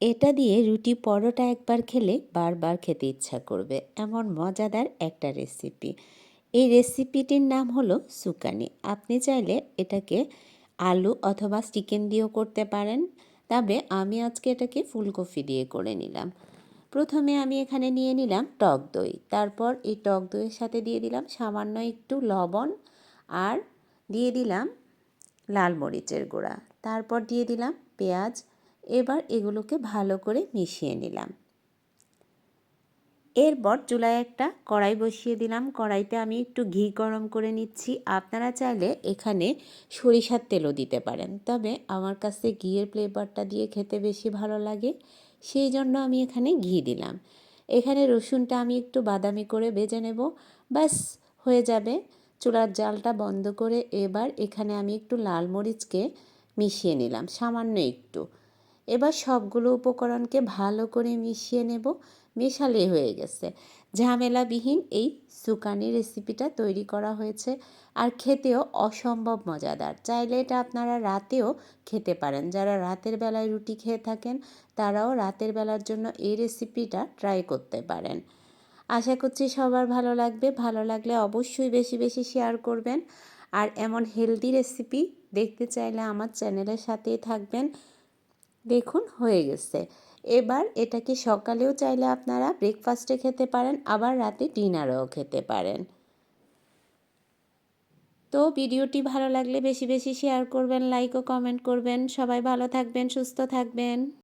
এটা দিয়ে রুটি পরোটা একবার খেলে বারবার খেতে ইচ্ছা করবে। এমন মজাদার একটা রেসিপি এই রেসিপিটির নাম হলো সুকানি। আপনি চাইলে এটাকে আলু অথবা চিকেন দিয়েও করতে পারেন। তবে আমি আজকে এটাকে ফুলকপি দিয়ে করে নিলাম। প্রথমে আমি এখানে নিয়ে নিলাম টক দই। তারপর এই টক দইয়ের সাথে দিয়ে দিলাম সামান্য একটু লবণ আর দিয়ে দিলাম লাল মরিচের গুঁড়া। তারপর দিয়ে দিলাম পেঁয়াজ এবার এগুলোকে ভালো করে মিশিয়ে নিলাম। এরপর চুলায় একটা কড়াই বসিয়ে দিলাম। কড়াইতে আমি একটু ঘি গরম করে নিচ্ছি। আপনারা চাইলে এখানে সরিষার তেলও দিতে পারেন। তবে আমার কাছে ঘিয়ের ফ্লেভারটা দিয়ে খেতে বেশি ভালো লাগে, সেই জন্য আমি এখানে ঘি দিলাম। এখানে রসুনটা আমি একটু বাদামি করে বেজে নেব। ব্যাস, হয়ে যাবে। চুলার জালটা বন্ধ করে এবার এখানে আমি একটু লাল মরিচকে মিশিয়ে নিলাম, সামান্য একটু। এবার সবগুলো উপকরণকে ভালো করে মিশিয়ে নেব। মেশালে হয়ে গেছে। ঝামেলাবিহীন এই সুকানি রেসিপিটা তৈরি করা হয়েছে আর খেতেও অসম্ভব মজাদার। চাইলে এটা আপনারা রাতেও খেতে পারেন। যারা রাতের বেলায় রুটি খেয়ে থাকেন, তারাও রাতের বেলার জন্য এই রেসিপিটা ট্রাই করতে পারেন। আশা করছি সবার ভালো লাগবে। ভালো লাগলে অবশ্যই বেশি বেশি শেয়ার করবেন। আর এমন হেলদি রেসিপি দেখতে চাইলে আমার চ্যানেলের সাথেই থাকবেন। দেখুন, হয়ে গেছে। এবার এটাকে সকালেও চাইলে আপনারা ব্রেকফাস্টে খেতে পারেন, আবার রাতে ডিনারেও খেতে পারেন। তো ভিডিওটি ভালো লাগলে বেশি বেশি শেয়ার করবেন লাইক ও কমেন্ট করবেন। সবাই ভালো থাকবেন, সুস্থ থাকবেন।